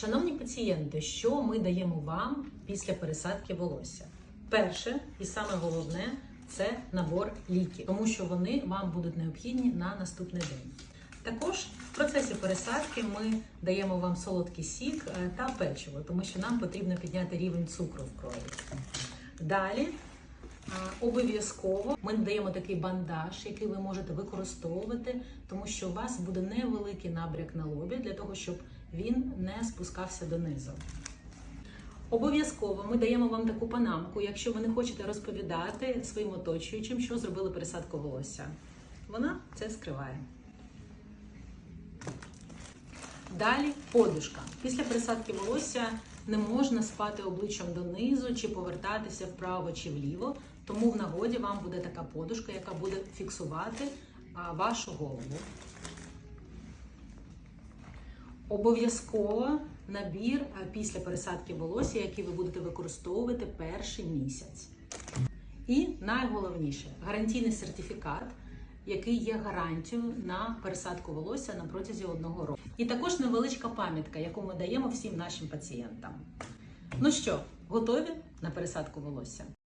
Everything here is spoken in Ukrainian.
Шановні пацієнти, що ми даємо вам після пересадки волосся? Перше і саме головне це набор ліків, тому що вони вам будуть необхідні на наступний день. Також в процесі пересадки ми даємо вам солодкий сік е, та печиво, тому що нам потрібно підняти рівень цукру в крові. Далі Обов'язково ми даємо такий бандаж, який ви можете використовувати, тому що у вас буде невеликий набряк на лобі для того, щоб він не спускався донизу. Обов'язково ми даємо вам таку панамку, якщо ви не хочете розповідати своїм оточуючим, що зробили пересадку волосся. Вона це скриває. Далі подушка. Після пересадки волосся не можна спати обличчям донизу чи повертатися вправо чи вліво, тому в нагоді вам буде така подушка, яка буде фіксувати вашу голову. Обов'язково набір після пересадки волосся, який ви будете використовувати перший місяць. І найголовніше гарантійний сертифікат, який є гарантією на пересадку волосся на протязі одного року. І також невеличка пам'ятка, яку ми даємо всім нашим пацієнтам. Ну що, готові на пересадку волосся?